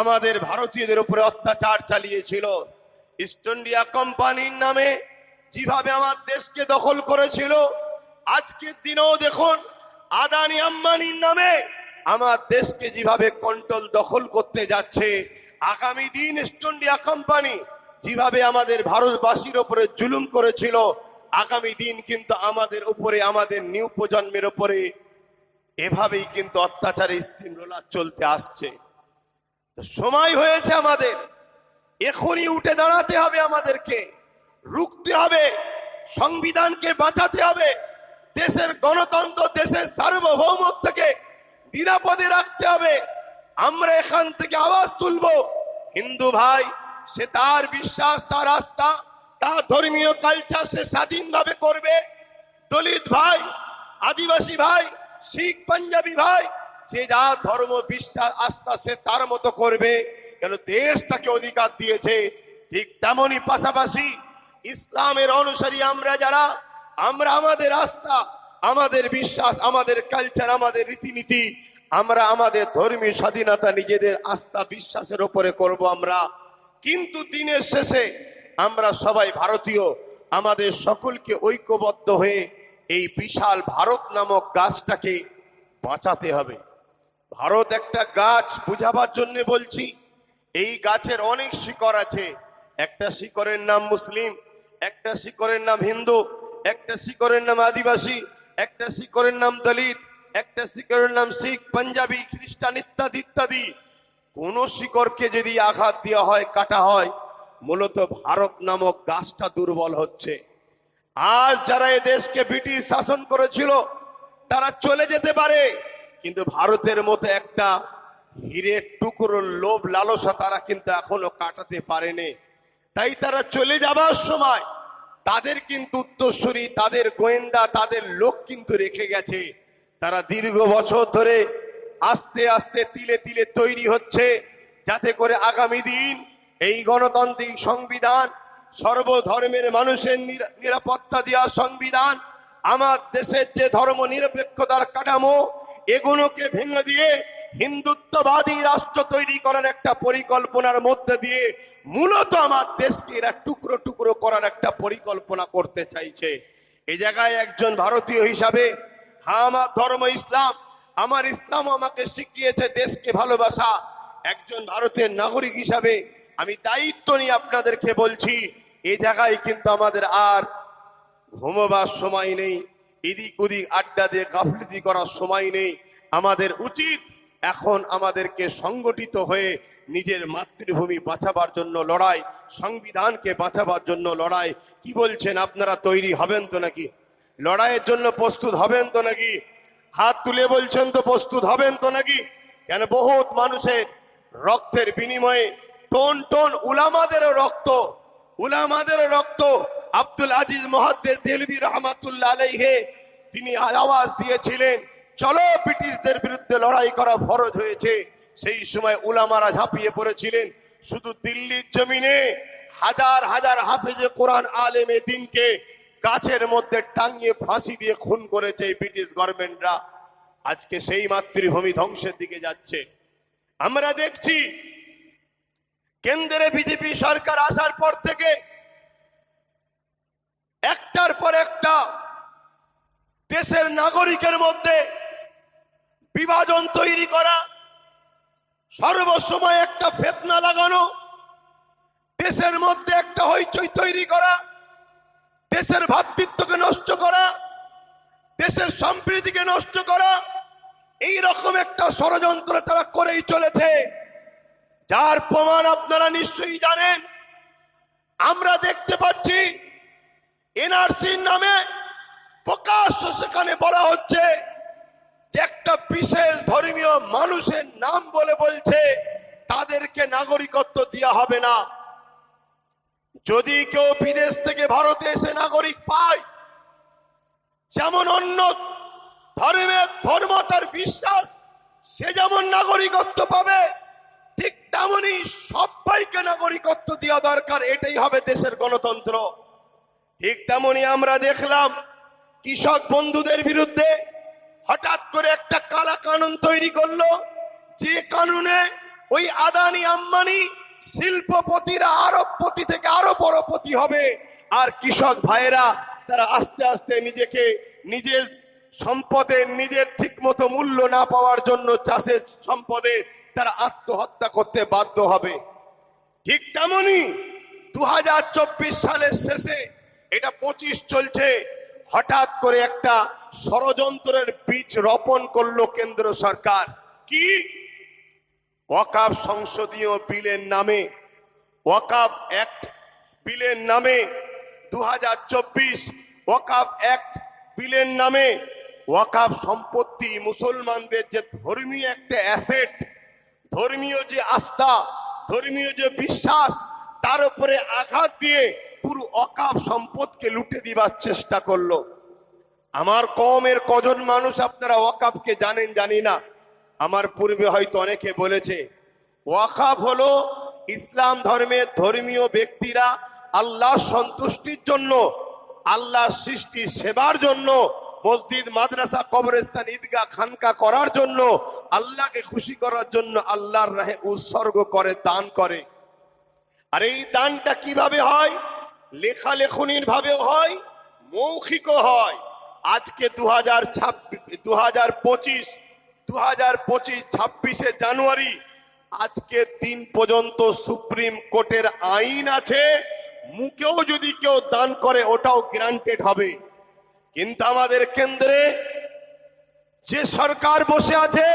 আমাদের ভারতীয়দের উপরে অত্যাচার চালিয়েছিল। ইস্ট ইন্ডিয়া কোম্পানির নামে যেভাবে আমার দেশকে দখল করেছিল, আজকের দিনেও দেখুন, আদানি আম্বানির নামে আমার দেশকে যেভাবে কন্ট্রোল দখল করতে যাচ্ছে, আগামী দিন ইস্ট ইন্ডিয়া কোম্পানি যেভাবে আমাদের ভারতবাসীর উপরে জুলুম করেছিল, আগামী দিন কিন্তু আমাদের উপরে, আমাদের নিউ প্রজন্মের উপরে এভাবেই কিন্তু অত্যাচারে স্টিম রোলার চলতে আসছে। সময় হয়েছে আমাদের। এখনই উঠে দাঁড়াতে হবে আমাদেরকে। রুখতে হবে। সংবিধানকে বাঁচাতে হবে। দেশের গণতন্ত্র দেশের সার্বভৌমত্বকে নিরাপদে রাখতে হবে। আমরা এখান থেকে আওয়াজ তুলব। হিন্দু ভাই, সে তার বিশ্বাস, তার আস্থা, তার ধর্মীয় কালচার সে স্বাধীনভাবে করবে। দলিত ভাই, আদিবাসী ভাই, শিখ, পাঞ্জাবি ভাই যে যা ধর্ম বিশ্বাস আস্থা সে তার মতো করবে। কেন দেশ তাকে অধিকার দিয়েছে? ঠিক তেমনই পাশাপাশি ইসলামের অনুসারী আমরা যারা, আমরা আমাদের আস্থা, আমাদের বিশ্বাস, আমাদের কালচার আমাদের রীতিনীতি, আমরা আমাদের ধর্মীয় স্বাধীনতা নিজেদের আস্থা বিশ্বাসের উপরে করব আমরা। কিন্তু দিনের শেষে আমরা সবাই ভারতীয়, আমাদের সকলকে ঐক্যবদ্ধ হয়ে এই বিশাল ভারত নামক গাছটাকে বাঁচাতে হবে। ভারত একটা গাছ বুঝাবার জন্য বলছি। এই গাছের অনেক শিকড় আছে। একটা শিকড়ের নাম মুসলিম, একটা শিকড়ের নাম হিন্দু, একটা শিকড়ের নাম আদিবাসী, একটা শিকড়ের নাম দলিত, একটা শিকড়ের নাম শিখ, পাঞ্জাবি, খ্রিস্টান ইত্যাদি ইত্যাদি। কোন শিকড়কে যদি আঘাত দেওয়া হয়, কাটা হয়, মূলত ভারত নামক গাছটা দুর্বল হচ্ছে। আজ যারা এ দেশকে ব্রিটিশ শাসন করেছিল, তারা চলে যেতে পারে। কিন্তু ভারতের মতো একটা হীরের টুকরো লোভ লালসা তারা কিন্তু এখনও কাটাতে পারেনি। তাই তারা চলে যাবার সময় তাদের কিন্তু উত্তরসূরি, তাদের গোয়েন্দা, তাদের লোক কিন্তু রেখে গেছে। তারা দীর্ঘ বছর ধরে আস্তে আস্তে তিলে তিলে তৈরি হচ্ছে যাতে করে আগামী দিন এই গণতান্ত্রিক সংবিধান, সর্বধর্মের মানুষের নিরা- নিরাপত্তা দেওয়া সংবিধান, আমার দেশের যে ধর্ম নিরপেক্ষতার কাঠামো এগুলোকে ভেঙে দিয়ে হিন্দুত্ববাদী রাষ্ট্র তৈরি করার একটা পরিকল্পনার মধ্যে দিয়ে মূলত আমার দেশকে এরা টুকরো টুকরো করার একটা পরিকল্পনা করতে চাইছে। এ জায়গায় একজন ভারতীয় হিসাবে হ্যাঁ আমার ধর্ম ইসলাম, আমার ইসলাম আমাকে শিখিয়েছে দেশকে ভালোবাসা। একজন ভারতের নাগরিক হিসাবে আমি দায়িত্ব নিয়ে আপনাদেরকে বলছি, এ জায়গায় কিন্তু আমাদের আর ঘুমোবার সময় নেই। এদিক ওদিক আড্ডা দিয়ে গাফলিতি করার সময় নেই। আমাদের উচিত এখন আমাদেরকে সংগঠিত হয়ে নিজের মাতৃভূমি বাঁচাবার জন্য লড়াই, সংবিধানকে বাঁচাবার জন্য লড়াই। কি বলছেন, আপনারা তৈরি হবেন তো নাকি? লড়াইয়ের জন্য প্রস্তুত হবেন তো নাকি? হাত তুলে বলছেন তো প্রস্তুত হবেন তো নাকি? কেন বহুত মানুষের রক্তের বিনিময়ে টোন টোন উলামাদেরও রক্ত উলামাদেরও রক্ত। আব্দুল আজিজ মহাদ্দের দেলবি রহমাতুল্লাহ আলাইহে, তিনি আওয়াজ দিয়েছিলেন, চলো ব্রিটিশদের বিরুদ্ধে লড়াই করা ফরজ হয়েছে। সেই সময় উলামারা ঝাঁপিয়ে পড়েছিলেন, শুধু দিল্লির জমিনে হাজার হাজার হাফেজে কোরআন আলেমে দিনকে গাছের মধ্যে টাঙিয়ে ফাঁসি দিয়ে খুন করেছে এই ব্রিটিশ গভর্নমেন্টরা। আজকে সেই মাতৃভূমি ধ্বংসের দিকে যাচ্ছে। আমরা দেখছি, কেন্দ্রে বিজেপি সরকার আসার পর থেকে একটার পর একটা দেশের নাগরিকের মধ্যে বিভাজন তৈরি করা, সর্বসময় একটা ফেতনা লাগানো, দেশের মধ্যে একটা হইচই তৈরি করা, দেশের ভাতৃত্বকে নষ্ট করা, দেশের সম্প্রীতিকে নষ্ট করা, এই রকম একটা ষড়যন্ত্র তারা করেই চলেছে। যার প্রমাণ আপনারা নিশ্চয়ই জানেন। আমরা দেখতে পাচ্ছি এনআরসির নামে প্রকাশ্য সেখানে বলা হচ্ছে যে একটা বিশেষ ধর্মীয় মানুষের নাম বলে বলছে, তাদেরকে নাগরিকত্ব দেওয়া হবে না। যদি কেউ বিদেশ থেকে ভারতে এসে নাগরিক পায়, যেমন অন্য ধর্মের ধর্ম তার বিশ্বাস, সে যেমন নাগরিকত্ব পাবে, ঠিক তেমনই সবাইকে নাগরিকত্ব দেওয়া দরকার, এটাই হবে দেশের গণতন্ত্র। ঠিক তেমনি আমরা দেখলাম কৃষক বন্ধুদের বিরুদ্ধে হঠাৎ করে একটা কালা কানুন তৈরি করল। যে কানুনে ওই আদানি আম্বানি শিল্পপতিরা আরবপতি থেকে আরও বড়পতি হবে। আর কৃষক ভাইয়েরা, তারা আস্তে আস্তে নিজেকে নিজের সম্পদের নিজের ঠিকমতো মূল্য না পাওয়ার জন্য চাষের সম্পদে তারা আত্মহত্যা করতে বাধ্য হবে। ঠিক তেমনই দু হাজার চব্বিশ সালের শেষে এটা পঁচিশ চলছে। হঠাৎ করে একটা ষড়যন্ত্রের বীজ রোপণ করল কেন্দ্র সরকার। কি? ওয়াকাব সংসদীয় বিলের নামে, ওয়াকাব অ্যাক্ট বিলের নামে দু হাজার চব্বিশ ওয়াকাব অ্যাক্ট বিলের নামে, ওয়াকাব সম্পত্তি মুসলমানদের যে ধর্মীয় একটা অ্যাসেট, ধর্মীয় যে আস্থা, ধর্মীয় যে বিশ্বাস, তার উপরে আঘাত দিয়ে পুরো অকাপ সম্পদকে লুটে দিবার চেষ্টা করল। আমার কমের কজন মানুষ আপনারা ওয়াকাবকে জানেন, জানি না। আমার পূর্বে হয়তো অনেকে বলেছে ওয়াকাব হলো ইসলাম ধর্মের ধর্মীয় ব্যক্তিরা আল্লাহ সন্তুষ্টির জন্য আল্লাহ সৃষ্টি সেবার জন্য, মসজিদ, মাদ্রাসা, কবরস্থান, ঈদগাহ, খানকা করার জন্য, আল্লাহকে খুশি করার জন্য আল্লাহর রাহে উৎসর্গ করে, দান করে। আর এই দানটা কীভাবে হয়? লেখালেখনির ভাবেও হয়, মৌখিকও হয়। আজকে দু হাজার ছাব্বিশ দু হাজার পঁচিশ দু হাজার পঁচিশ ছাব্বিশে জানুয়ারি, আজকে দিন পর্যন্ত সুপ্রিম কোর্টের আইন আছে। মুখেও যদি কেউ দান করে, ওটাও গ্রান্টেড হবে। কিন্তু আমাদের কেন্দ্রে যে সরকার বসে আছে,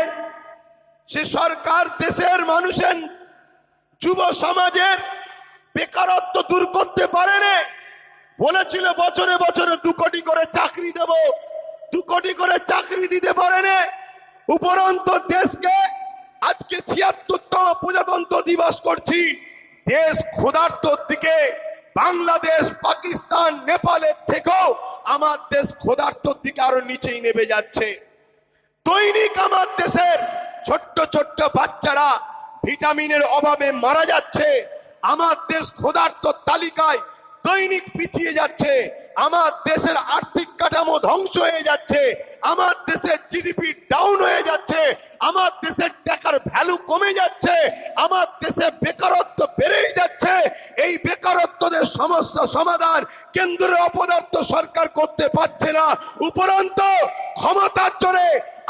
সে সরকার দেশের মানুষের, যুব সমাজের বেকারত্ব দূর করতে পারেনি। বলেছিল, বছরে বছরে দু কোটি করে চাকরি দেব। দু কোটি করে চাকরি দিতে পারেনি। উপরন্ত দেশকে আজকে ছিয়াত্তরতম প্রজাতন্ত্র দিবস করছি। দেশ ক্ষুধার্তর দিকে, বাংলাদেশ, পাকিস্তান, নেপালের থেকেও আমার দেশ ক্ষুধার্তর দিকে আরও নিচেই নেমে যাচ্ছে। দৈনিক আমার দেশের ছোট্ট ছোট্ট বাচ্চারা ভিটামিনের অভাবে মারা যাচ্ছে। আমার দেশ ক্ষুধার্ত তালিকায় দৈনিক পিছিয়ে যাচ্ছে। আমার দেশের আর্থিক কাঠামো ধ্বংস হয়ে যাচ্ছে। আমার দেশের জিডিপি ডাউন হয়ে যাচ্ছে। আমার দেশের টাকার ভ্যালু কমে যাচ্ছে। আমার দেশে বেকারত্ব বেড়েই যাচ্ছে। এই বেকারত্বদের সমস্যা সমাধান কেন্দ্রের অপদার্থ সরকার করতে পারছে না। উপরন্ত ক্ষমতার জোরে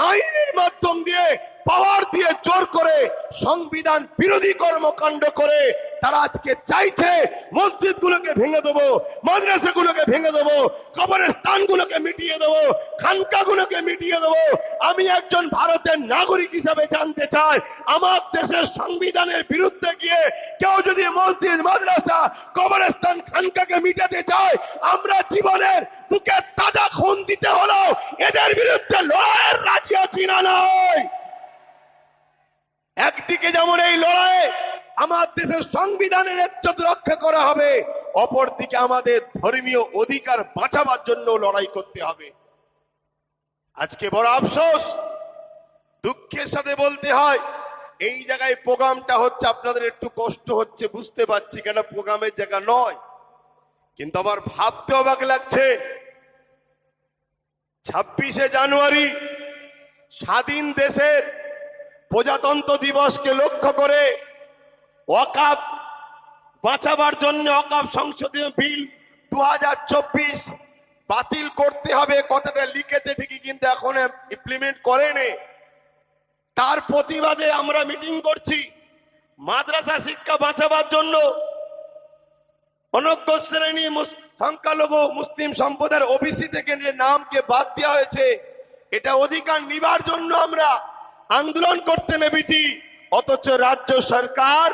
আইনের মাধ্যম দিয়ে পাওয়ার দিয়ে জোর করে সংবিধান বিরোধী কর্মকাণ্ড করে তারা আজকে চাইছে মসজিদ গুলোকে ভেঙে দেবো মাদ্রাসা গুলোকে ভেঙে দেবো কবরের স্থানগুলোকে মিটিয়ে দেবো খানকা গুলোকে মিটিয়ে দেবো। আমি একজন ভারতের নাগরিক হিসাবে জানতে চাই, আমার দেশের সংবিধানের বিরুদ্ধে গিয়ে কেউ যদি মসজিদ, মাদ্রাসা, কবরস্থান, খানকাকে মিটাতে চায়, আমরা জীবনের বুকে তাজা খুন দিতে হলো এদের বিরুদ্ধে লড়াইয়ের রাজি আছি না, নয়। একদিকে যেমন এই লড়াইয়ে আমার দেশের সংবিধানের ইজ্জত রক্ষা করা হবে। অপরদিকে আমাদের ধর্মীয় অধিকার বাঁচাবার জন্য লড়াই করতে হবে। আজকে বড় আফসোস, দুঃখের সাথে বলতে হয়, এই জায়গায় প্রোগ্রামটা হচ্ছে আপনাদের একটু কষ্ট হচ্ছে, বুঝতে পারছি কেন প্রোগ্রামের জায়গা নয়। কিন্তু আমার ভাবতে অবাক লাগছে, ছাব্বিশে জানুয়ারি স্বাধীন দেশের প্রজাতন্ত্র দিবসকে লক্ষ্য করে ওয়াকাব বাঁচাবার জন্য ওয়াকাব সংসদীয় বিল দু হাজার চব্বিশ বাতিল করতে হবে। কথাটা লিখেছে ঠিকই, কিন্তু এখন ইমপ্লিমেন্ট করেনি। তার প্রতিবাদে আমরা মিটিং করছি। মাদ্রাসা শিক্ষা বাঁচাবার জন্য অনজ্ঞ শ্রেণি সংখ্যালঘু মুসলিম সম্প্রদায়ের ওবিসি থেকে যে নামকে বাদ দেওয়া হয়েছে, এটা অধিকার নিবার জন্য আমরা আন্দোলন করতে নেমেছি। অথচ রাজ্য সরকার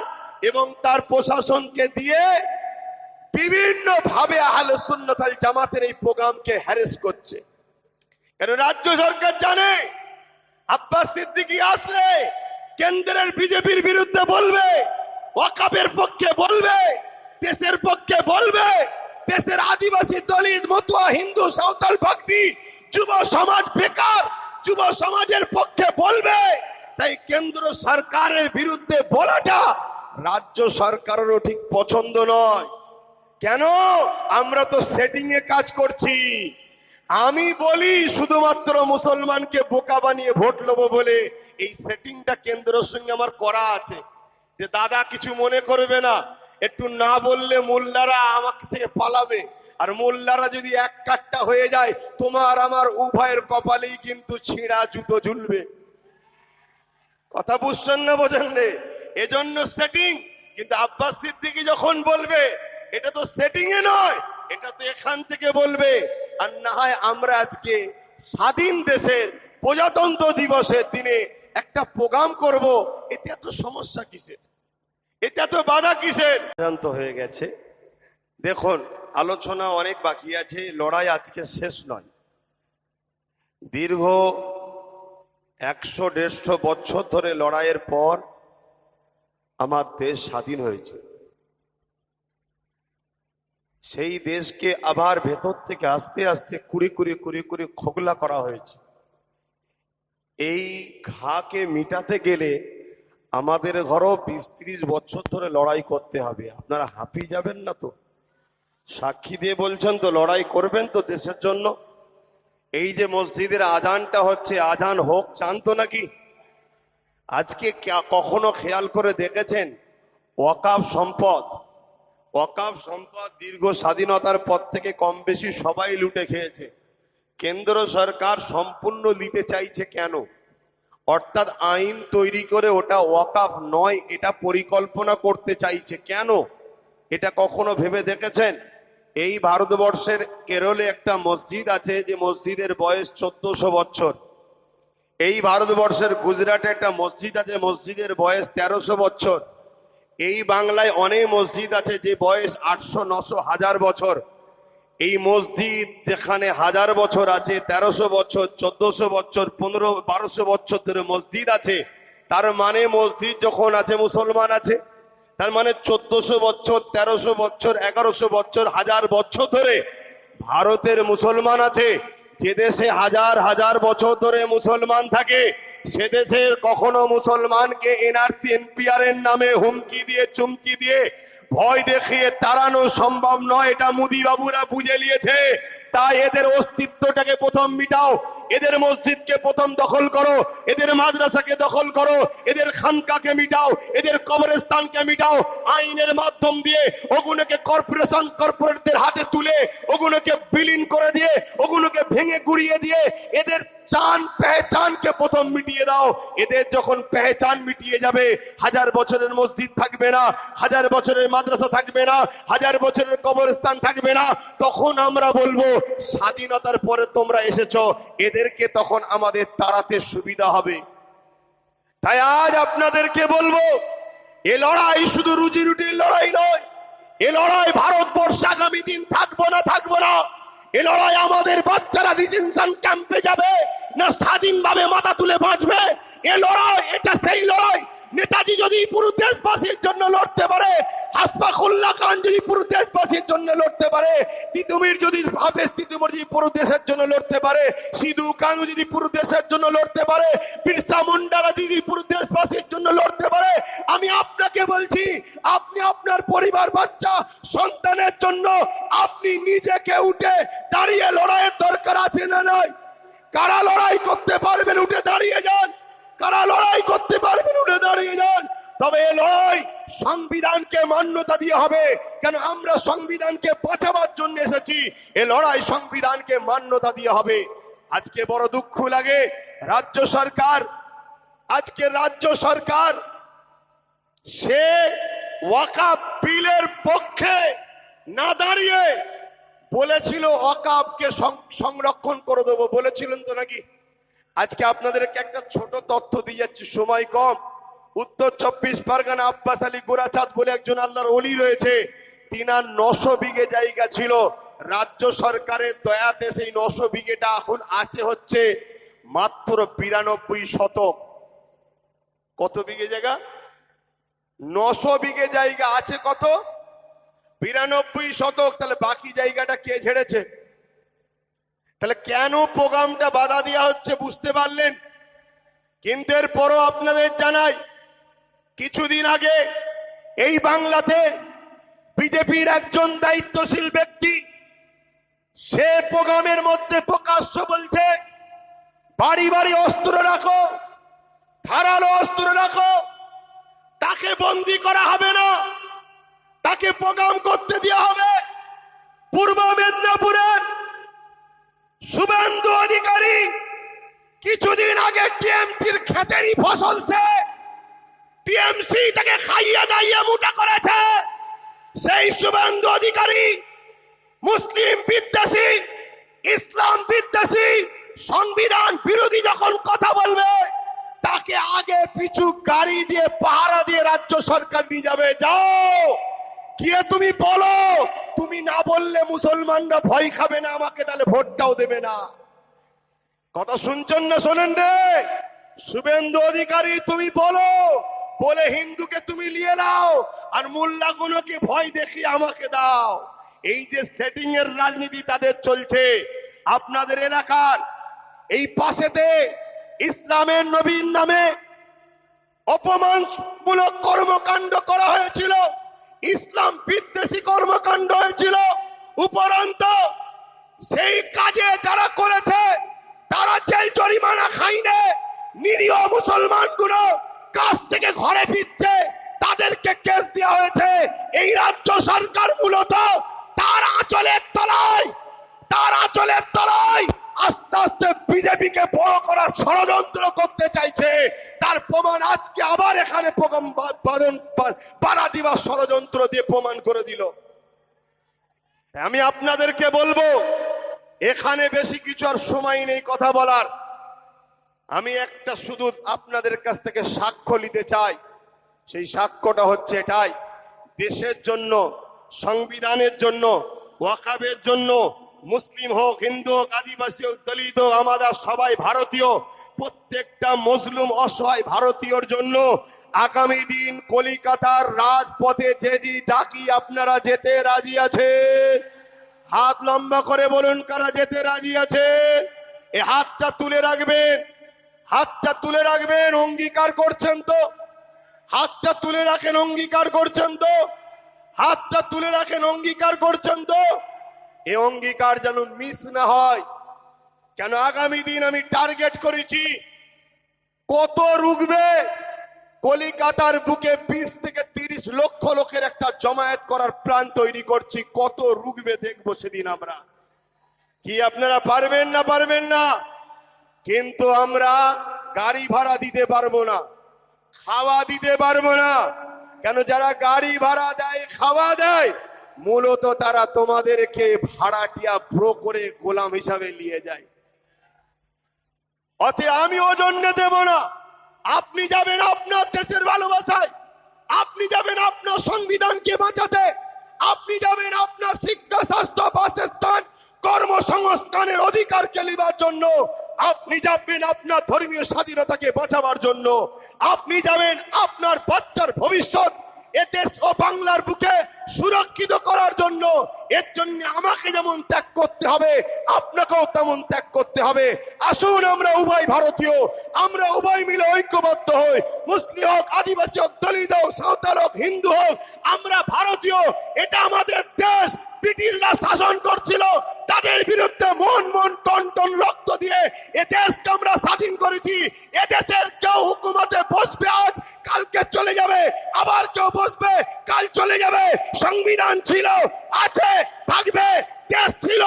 এবং তার প্রশাসনকে দিয়ে বিভিন্ন ভাবে আহলে সুন্নতাল জামাতের এই প্রোগ্রামকে হ্যারেস করছে। কেন রাজ্য সরকার জানে? আব্বাস সিদ্দিকী আসলে কেন্দ্রের বিজেপির বিরুদ্ধে বলবে ওয়াকাবের পক্ষে বলবে, দেশের পক্ষে বলবে, দেশের আদিবাসী দলিত, মতুয়া, হিন্দু, সাঁওতাল ভক্তি যুব সমাজ বেকার, যুব সমাজের পক্ষে বলবে। তাই কেন্দ্র সরকারের বিরুদ্ধে বলাটা রাজ্য সরকারেরও ঠিক পছন্দ নয়। কেন? আমরা তো সেটিং এ কাজ করছি। আমি বলি, শুধুমাত্র মুসলমানকে বোকা বানিয়ে ভোট নেব বলে এই সেটিংটা কেন্দ্রের সঙ্গে আমার করা আছে। যে দাদা, কিছু মনে করবে না। একটু না বললে মোল্লারা আমাকে থেকে পালাবে। আর মোল্লারা যদি এক কাটটা হয়ে যায়, তোমার আমার উভয়ের কপালেই কিন্তু ছিঁড়া জুতো ঝুলবে। কথা বুঝছেন না বোঝেন রে? এজন্য সেটিং কিন্তু আব্বাস সিদ্দিকি যখন বলবে, এটা তো সেটিং এ নয়, এটা তো এখান থেকে বলবে, আর না হয় আমরা আজকে স্বাধীন দেশের প্রজাতন্ত্র দিবসের দিনে একটা প্রোগ্রাম করব, এতে এত সমস্যা কিসের? এতে এত বাধা কিসের? সিদ্ধান্ত হয়ে গেছে। দেখুন, আলোচনা অনেক বাকি আছে, লড়াই আজকে শেষ নয়। দীর্ঘ একশো দেড়শো বছর ধরে লড়াইয়ের পর আমার দেশ স্বাধীন হয়েছে। সেই দেশকে আবার ভেতর থেকে আস্তে আস্তে কুড়ি কুড়ি কুড়ি কুড়ি খোকলা করা হয়েছে। এই ঘাকে মিটাতে গেলে আমাদের ঘরও বিশ ত্রিশ বছর ধরে লড়াই করতে হবে। আপনারা হাঁপিয়ে যাবেন না তো? সাক্ষী দিয়ে বলছেন তো লড়াই করবেন তো দেশের জন্য। এই যে মসজিদের আজানটা হচ্ছে, আজান হোক, চান তো নাকি? আজকে কখনো খেয়াল করে দেখেছেন? ওয়াকাফ সম্পদ। ওয়াকাফ সম্পদ দীর্ঘ স্বাধীনতার পর থেকে কম বেশি সবাই লুটে খেয়েছে। কেন্দ্র সরকার সম্পূর্ণ নিতে চাইছে কেন? অর্থাৎ আইন তৈরি করে ওটা ওয়াকাফ নয়, এটা পরিকল্পনা করতে চাইছে কেন? এটা কখনো ভেবে দেখেছেন? এই ভারতবর্ষের কেরলে একটা মসজিদ আছে যে মসজিদের বয়স চোদ্দশো বছর। এই ভারতবর্ষের গুজরাটে একটা মসজিদ আছে, মসজিদের বয়স তেরোশো বছর। এই বাংলায় অনেক মসজিদ আছে যে বয়স আটশো, নশো, হাজার বছর। এই মসজিদ যেখানে হাজার বছর আছে, তেরোশো বছর, চোদ্দশো বছর, পনেরো, বারোশো বছর ধরে মসজিদ আছে, তার মানে মসজিদ যখন আছে, মুসলমান আছে, তার মানে চোদ্দশো বছর, তেরোশো বছর, এগারোশো বছর, হাজার বছর ধরে ভারতের মুসলমান আছে। যে দেশে হাজার হাজার বছর ধরে মুসলমান থাকে, সে দেশের কখনো মুসলমানকে এনআরসি এনপিআর এর নামে হুমকি দিয়ে, চুমকি দিয়ে, ভয় দেখিয়ে তাড়ানো সম্ভব নয়, এটা মুদি বাবুরা বুঝে নিয়েছে। তাই এদের অস্তিত্বটাকে প্রথম মিটাও। এদের মসজিদকে প্রথম দখল করো। এদের মাদ্রাসাকে দখল করো। এদের খানকাকে মিটাও। এদের কবরস্থানকে মিটাও। আইনের মাধ্যম দিয়ে ওগুলোকে কর্পোরেশন কর্পোরেটদের হাতে তুলে, ওগুলোকে বিলীন করে দিয়ে, ওগুলোকে ভেঙে গুড়িয়ে দিয়ে, এদের চান, পেহচানকে প্রথম মিটিয়ে দাও। এদের যখন পেহচান মিটিয়ে যাবে, হাজার বছরের মসজিদ থাকবে না, হাজার বছরের মাদ্রাসা থাকবে না, হাজার বছরের কবরস্থান থাকবে না, তখন আমরা বলব, স্বাধীনতার পরে তোমরা এসেছ, এদেরকে তখন আমাদের তাড়াতে সুবিধা হবে। তাই আজ আপনাদেরকে বলব, এ লড়াই শুধু রুজি রুটির লড়াই নয়, এ লড়াই ভারতবর্ষ আগামী দিন থাকব না থাকব না। এ লড়াই আমাদের বাচ্চারা রিজেনশন ক্যাম্পে যাবে না স্বাধীনভাবে মাথা তুলে বাঁচবে? এ লড়াই, এটা সেই লড়াই। নেতাজি যদি পুরো দেশবাসীর জন্য লড়তে পারে হাসপাখুল্লাহ খান যদি পুরো দেশবাসীর জন্য লড়তে পারে, তিতুমির যদি ভাবে তিতুমির যদি পুরো দেশের জন্য লড়তে পারে, সিধু কানু যদি পুরো দেশের জন্য লড়তে পারে, বিরসা মুন্ডারা যদি পুরো দেশবাসীর জন্য লড়তে পারে, আমি আপনাকে বলছি, আপনি আপনার পরিবার বাচ্চা সন্তানের জন্য আপনি নিজেকে উঠে দাঁড়িয়ে লড়াইয়ের দরকার আছে না নয় কারা লড়াই করতে পারবেন উঠে দাঁড়িয়ে যান? কারা লড়াই করতে পারবেন উঠে দাঁড়িয়ে যান? তবে এ লড়াই সংবিধানকে মান্যতা দিয়ে হবে। কেন আমরা সংবিধানকে বাঁচাবার জন্য এসেছি? এ লড়াই সংবিধানকে মান্যতা দিয়ে হবে। আজকে বড় দুঃখ লাগে। রাজ্য সরকার, আজকে রাজ্য সরকার, সে ওয়াকাব বিলের পক্ষে না দাঁড়িয়ে বলেছিল অকাবকে সংরক্ষণ করে দেবো। বলেছিলেন তো নাকি? আজকে আপনাদেরকে একটা ছোট তথ্য দিয়ে যাচ্ছি, সময় কম। উত্তর চব্বিশ পরগনা আব্বাস আলী গোরাচাঁদ বলে একজন আল্লাহর অলি রয়েছে। তিনার নশো বিঘে জায়গা ছিল। রাজ্য সরকারের দয়াতে সেই নশো বিঘেটা এখন আছে হচ্ছে মাত্র বিরানব্বই শতক। কত বিঘে জায়গা? নশো বিঘে জায়গা আছে কত? বিরানব্বই শতক। তাহলে বাকি জায়গাটা কে ছেড়েছে তাহলে কেন প্রোগ্রামটা বাধা দেওয়া হচ্ছে বুঝতে পারলেন? কিন্তু এরপরও আপনাদের জানাই কিছুদিন আগে এই বাংলাতে বিজেপির একজন দায়িত্বশীল ব্যক্তি, সে প্রোগ্রামের মধ্যে প্রকাশ্য বলছে, বাড়ি বাড়ি অস্ত্র রাখো, ধারালো অস্ত্র রাখো, তাকে বন্দি করা হবে না, তাকে প্রোগ্রাম করতে দেওয়া হবে। পূর্ব মেদিনীপুরের শুভেন্দু অধিকারী কিছুদিন আগে টিএমসির খেতেরই ফসলছে টিএমসি তাকে খাইয়ে দাইয়ে মোটা করেছে। সেই শুভেন্দু অধিকারী, মুসলিম বিদ্বেষী, ইসলাম বিদ্বেষী, সংবিধান বিরোধী যখন কথা বলবে, তাকে আগে পিছু গাড়ি দিয়ে, পাহারা দিয়ে রাজ্য সরকার নিয়ে যাবে। যাও! গিয়ে তুমি বলো, তুমি না বললে মুসলমানরা ভয় খাবে না, আমাকে তাহলে ভোটটাও দেবে না। কথা শুনছেন না শোনেন রে? শুভেন্দু অধিকারী, তুমি বলো বলে, হিন্দুকে তুমি নিয়ে নাও আর মোল্লাগুলোকে ভয় দেখিয়ে আমাকে দাও। এই যে সেটিং এর রাজনীতি তাদের চলছে, আপনাদের এলাকার এই পাশেতে ইসলামের নবীন নামে অপমানমূলক কর্মকাণ্ড করা হয়েছিল, ইসলাম বিদ্বেষী কর্মকাণ্ড হয়েছিল, উপরন্ত সেই কাজে যারা করেছে, তারা জেল জরিমানা খাইনে নিরীহ মুসলমানগুলো থেকে ঘরে ফিরছে, তাদেরকে কেস দেওয়া হয়েছে। এই রাজ্য সরকার মূলত তার আঁচলের তলায়, তার আঁচলের তলায় আস্তে আস্তে বিজেপিকে বড় করার ষড়যন্ত্র করতে চাইছে। তার প্রমাণ আজকে আবার এখানে দিবার ষড়যন্ত্র দিয়ে প্রমাণ করে দিল। আমি আপনাদেরকে বলব, এখানে বেশি কিছু আর সময় নেই কথা বলার। আমি একটা শুধু আপনাদের কাছ থেকে সাক্ষ্য নিতে চাই। সেই সাক্ষ্যটা হচ্ছে এটাই। দেশের জন্য, সংবিধানের জন্য, ওয়াকাবের জন্য, মুসলিম হোক, হিন্দু হোক, আদিবাসী হোক, দলিত হোক, আমাদের সবাই ভারতীয়। প্রত্যেকটা মজলুম অসহায় ভারতীয়র জন্য আগামী দিন কলিকাতার রাজপথে যে যে ডাকি আপনারা যেতে রাজি আছে হাত লম্বা করে বলুন কারা যেতে রাজি আছে এ হাতটা তুলে রাখবেন। হাতটা তুলে রাখবেন, অঙ্গীকার করছেন তো? হাতটা তুলে রাখেন, অঙ্গীকার করছেন তো? হাতটা তুলে রাখেন, অঙ্গীকার করছেন তো? এ অঙ্গীকার যেন মিস না হয়। কেন আগামী দিন আমি টার্গেট করেছি? কত রুগবে কলিকাতার বুকে বিশ থেকে তিরিশ লক্ষ লোকের একটা জমায়েত করার প্রাণ তৈরি করছি। কত রুগবে দেখব সেদিন আমরা। কি আপনারা পারবেন না পারবেন না? কিন্তু আমরা গাড়ি ভাড়া দিতে পারব না, খাওয়া দিতে পারব না। কেন যারা গাড়ি ভাড়া দেয়, খাওয়া দেয়? মূলত তারা তোমাদেরকে ভাড়াটিয়া ব্রো করে গোলাম হিসাবে নিয়ে যায়। অতে আমি ওজন্য দেব না। আপনি যাবেন আপনার দেশের ভালোবাসায়। আপনি যাবেন আপনার সংবিধানকে বাঁচাতে। আপনি যাবেন আপনার শিক্ষা, স্বাস্থ্য, বাসস্থান, কর্মসংস্থানের অধিকারকে নেবার জন্য। আপনি যাবেন আপনার ধর্মীয় স্বাধীনতাকে বাঁচাবার জন্য। আপনি যাবেন আপনার বাচ্চার ভবিষ্যৎ। এ দেশ ও বাংলার বুকে সুরক্ষিত করার জন্য, এর জন্য আমাকে যেমন ত্যাগ করতে হবে, আপনাকেও তেমন ত্যাগ করতে হবে। আসুন আমরা উভয় ভারতীয়, আমরা উভয় মিলে ঐক্যবদ্ধ হই। মুসলিম হোক, আদিবাসী হোক, দলিত হোক, সাঁওতাল হোক, হিন্দু হোক, আমরা ভারতীয়, এটা আমাদের দেশ। ব্রিটিশরা শাসন করছিল, তাদের বিরুদ্ধে মন মন টন টন রক্ত দিয়ে এ দেশকে আমরা স্বাধীন করেছি। এদেশের কেউ হুকুমতে বসবে আজ কালকে চলে যাবে, আবার কেউ বসবে, কাল চলে যাবে। সংবিধান ছিল, আছে, থাকবে, দেশ ছিল,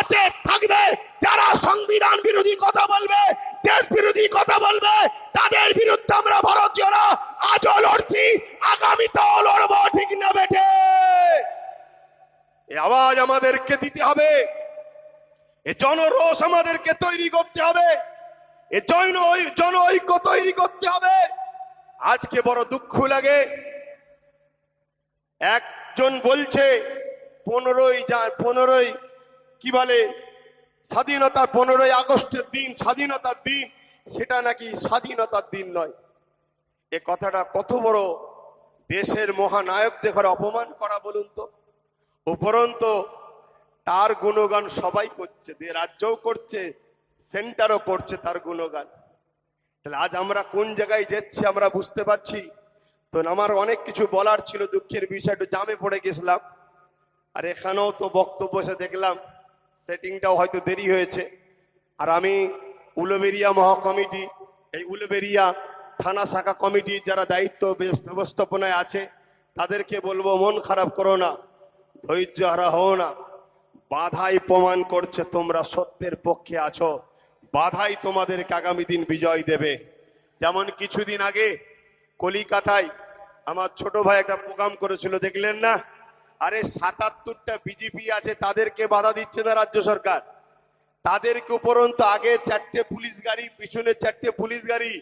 আছে, থাকবে। যারা সংবিধান বিরোধী কথা বলবে, দেশ বিরোধী কথা বলবে, তাদের বিরুদ্ধে আমরা ভারতীয়রা আজও লড়ছি, আগামীতেও লড়বো, ঠিক না বেটে এই আওয়াজ আমাদেরকে দিতে হবে। এ জনরোষ আমাদেরকে তৈরি করতে হবে। এ জৈন ঐক্য তৈরি করতে আজকে বড় দুঃখ লাগে? একজন বলছে, পনেরোই পনেরোই, কি বলে? স্বাধীনতার পনেরোই আগস্টের দিন, স্বাধীনতার দিন, সেটা নাকি স্বাধীনতার দিন নয়? এ কথাটা কত বড় দেশের মহানায়ক দেখার অপমান করা বলুন তো। উপরন্ত, তার গুণগান সবাই করছে রাজ্যও করছে, সেন্টারও করছে তার গুণগান। তাহলে আজ আমরা কোন জায়গায় যাচ্ছি আমরা বুঝতে পারছি। তো আমার অনেক কিছু বলার ছিল, দুঃখের বিষয়, একটু জামে পড়ে গেছিলাম। আর এখানেও তো বক্তব্য এসে দেখলাম, সেটিংটাও হয়তো দেরি হয়েছে। আর আমি উলুবেরিয়া মহাকমিটি, এই উলুবেরিয়া থানা শাখা কমিটির যারা দায়িত্ব ব্যবস্থাপনায় আছে, তাদেরকে বলব, মন খারাপ করো না, ধৈর্য হারা হও না। বাধাই প্রমাণ করছে তোমরা সত্যের পক্ষে আছো। বাধাই তোমাদেরকে আগামী দিন বিজয় দেবে। যেমন কিছুদিন আগে কলিকাতায় আমার ছোট ভাই একটা প্রোগ্রাম করেছিল, দেখলেন না? আরে সাতাত্তরটা বিজেপি আছে, তাদেরকে বাধা দিচ্ছে না রাজ্য সরকার। তাদেরকে উপরন্তু আগে চারটে পুলিশ গাড়ি, পিছনে চারটে পুলিশ গাড়ি,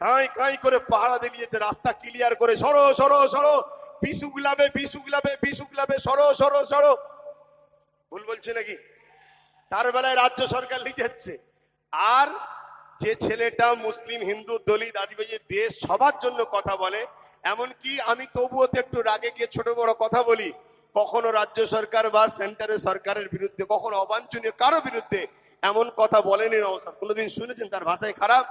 কাঁই কাঁই করে পাহারা দিলিয়েছে, রাস্তা ক্লিয়ার করে, সরো সরো সরো বিষ উগলাবে বিষ সরো সরো সরো। ভুল বলছে নাকি? তার বেলায় রাজ্য সরকার লিখে যাচ্ছে। আর যে ছেলেটা মুসলিম, হিন্দু, দলিত, আদিবাসী, দেশ, সবার জন্য কথা বলে, এমনকি আমি তবুও তো একটু রাগে গিয়ে ছোট বড় কথা বলি, কখনো রাজ্য সরকার বা সেন্টারের সরকারের বিরুদ্ধে, কখনো অবাঞ্ছনীয় কারও বিরুদ্ধে এমন কথা বলেনি নওসাদ কোনোদিন শুনেছেন তার ভাষায় খারাপ?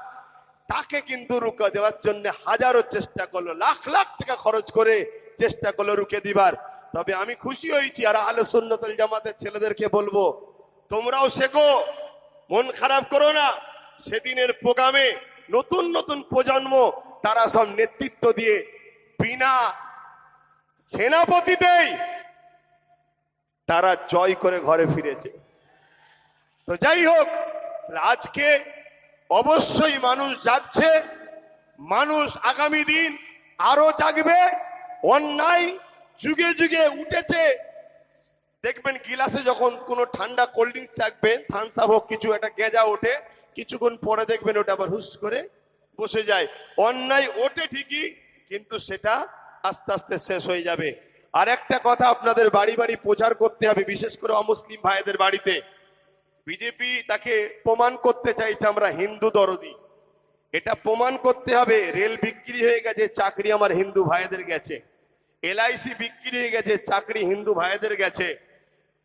তাকে কিন্তু রুকা দেওয়ার জন্য হাজারো চেষ্টা করল, লাখ লাখ টাকা খরচ করে চেষ্টা করল রুকে দিবার। তবে আমি খুশি হয়েছি আর আলো সুন্নতল জামাতের ছেলেদেরকে বলব, তোমরাও শেখো। মন খারাপ করো না। সেদিনের প্রোগ্রামে নতুন নতুন প্রজন্ম, তারা সব নেতৃত্ব দিয়ে বিনা সেনাপতিতেই তারা জয় করে ঘরে ফিরেছে। তো যাই হোক, আজকে অবশ্যই মানুষ জাগছে, মানুষ আগামী দিন আরও জাগবে, অন্যায় যুগে যুগে উঠেছে। দেখবেন গিলাসে যখন কোনো ঠান্ডা কোল্ড ড্রিঙ্কস চাকবেন থামস হোক, কিছু একটা গেঁজা ওঠে, কিছুক্ষণ পরে দেখবেন ওটা আবার হুস করে বসে যায়। অন্যায় ওঠে ঠিকই, কিন্তু সেটা আস্তে আস্তে শেষ হয়ে যাবে। আর একটা কথা আপনাদের বাড়ি বাড়ি প্রচার করতে হবে, বিশেষ করে অমুসলিম ভাইদের বাড়িতে। বিজেপি তাকে প্রমাণ করতে চাইছে আমরা হিন্দু দরদি। এটা প্রমাণ করতে হবে, রেল বিক্রি হয়ে গেছে, চাকরি আমার হিন্দু ভাইদের গেছে। এলআইসি বিক্রি হয়ে গেছে, চাকরি হিন্দু ভাইদের গেছে।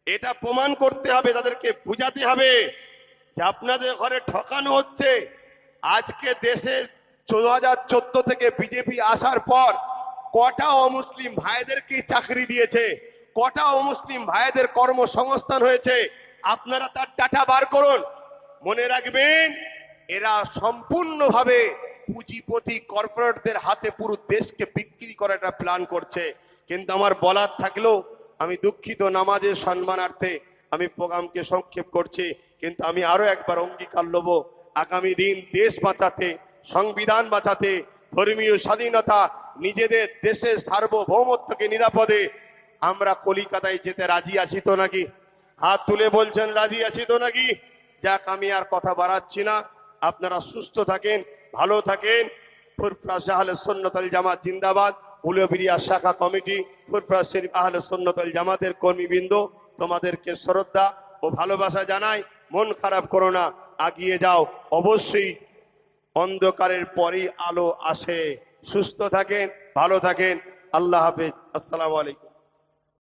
এটা প্রমাণ করতে হবে, তাদেরকে বুঝাতে হবে যে আপনাদের ঘরে ঠকানো হচ্ছে। আজকে দেশে দু হাজার চোদ্দ থেকে বিজেপি আসার পর কটা অমুসলিম ভাইদেরকে চাকরি দিয়েছে, কটা অমুসলিম ভাইদের কর্মসংস্থান হয়েছে, আপনারা তার ডাটা বার করুন। মনে রাখবেন, এরা সম্পূর্ণভাবে পুঁজিপতি কর্পোরেটদের হাতে পুরো দেশকে বিক্রি করাটা প্ল্যান করছে। কিন্তু আমার বলার থাকলেও আমি দুঃখিত নামাজের সম্মানার্থে আমি প্রোগ্রামকে সংক্ষেপ করছি, কিন্তু আমি আরও একবার অঙ্গীকার লব। আগামী দিন দেশ বাঁচাতে, সংবিধান বাঁচাতে, ধর্মীয় স্বাধীনতা, নিজেদের দেশের সার্বভৌমত্বকে নিরাপদে আমরা কলিকাতায় যেতে রাজি আছি তো নাকি? হাত তুলে বলছেন, রাজি আছি তো নাকি? যাক, আমি আর কথা বাড়াচ্ছি না। আপনারা সুস্থ থাকেন, ভালো থাকেন। ফুরফরাজ আহলে সুন্নতল জামাত, জিন্দাবাদ। উলবিরিয়া শাখা কমিটি ফুরফরাজ শরীফ আহলে সন্ন্যতল জামাতের কর্মীবৃন্দ, তোমাদেরকে শ্রদ্ধা ও ভালোবাসা জানাই। মন খারাপ করো না, আগিয়ে যাও। অবশ্যই অন্ধকারের পরেই আলো আসে। সুস্থ থাকেন, ভালো থাকেন। আল্লাহ হাফেজ। আসসালামু আলাইকুম।